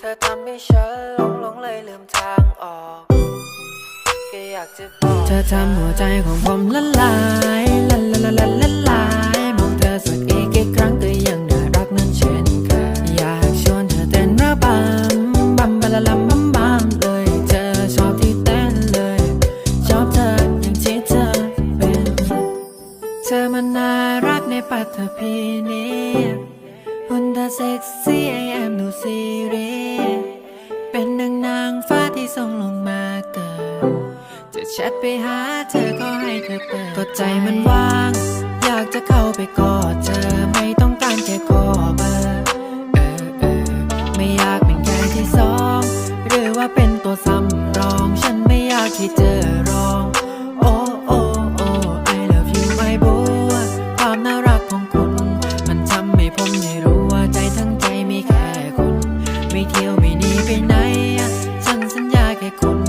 เธอทำให้ฉันหลงหลงเลยลืมทางออกก็อยากจะบอกเธอทำหัวใจของผมละลายละละละละละลายมองเธอสักอีกกี่ครั้งก็ยังน่ารักนั้นเช่นเคยอยากชวนเธอเต้นระบำบัมบละลัมบัมบัมเลยเธอชอบที่เต้นเลยชอบเธออย่างที่เธอเป็นเธอมันน่ารักในปัตภีนี้หุ่นเธอเซ็กซี่ เป็นนางนางฟ้าที่ส่งลงมาเกิด จะแชทไปหาเธอก็ให้เธอเปิดก็ใจมันว่าง อยากจะเข้าไปกอดเธอไม่ต้องการแค่ขอเบอร์เออเออไม่อยากเป็นแค่ที่สอง หรือว่าเป็นตัวสำรอง ฉันไม่อยากที่เจอรองโอ้โอ้โอ้ I love you my boy ความน่ารักของคุณ มันทำให้ผมได้รู้ว่าใจทั้งใจมีแค่คุณ ไม่เที่ยวไม่หนีไปไหน con